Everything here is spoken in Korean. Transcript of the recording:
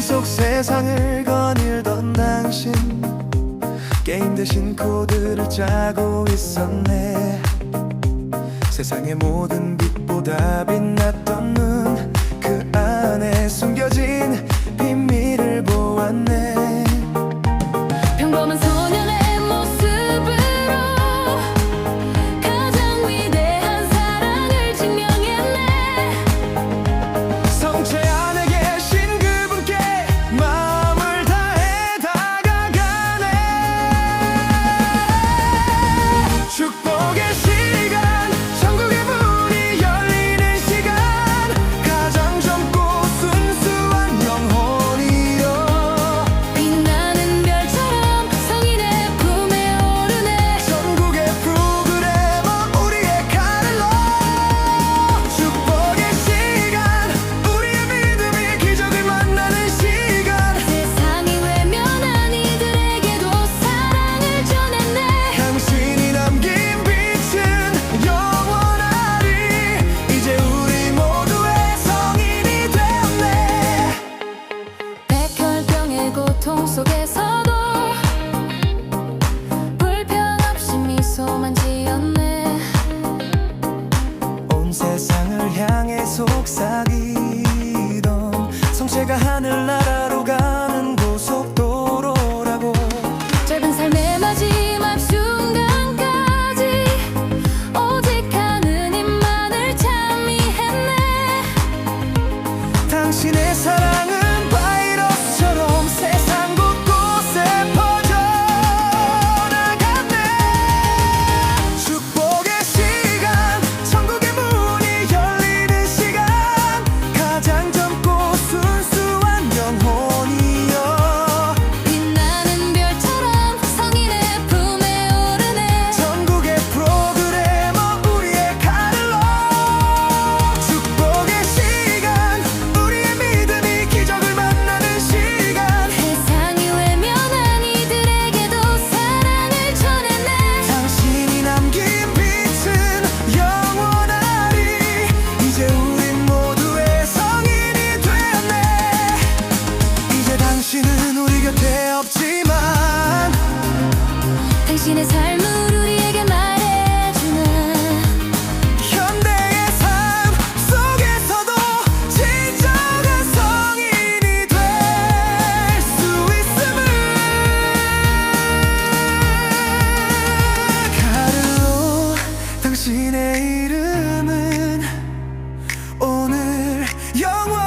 속 세상을 거닐던 당신. 게임 대신 코드를 짜고 있었네. 세상의 모든 빛보다 빛났던 눈. 세상을 향해 속삭 당신은 우리 곁에 없지만 당신의 삶을 우리에게 말해주는 현대의 삶 속에서도 진정한 성인이 될 수 있음을 가르로 당신의 이름은 오늘 영원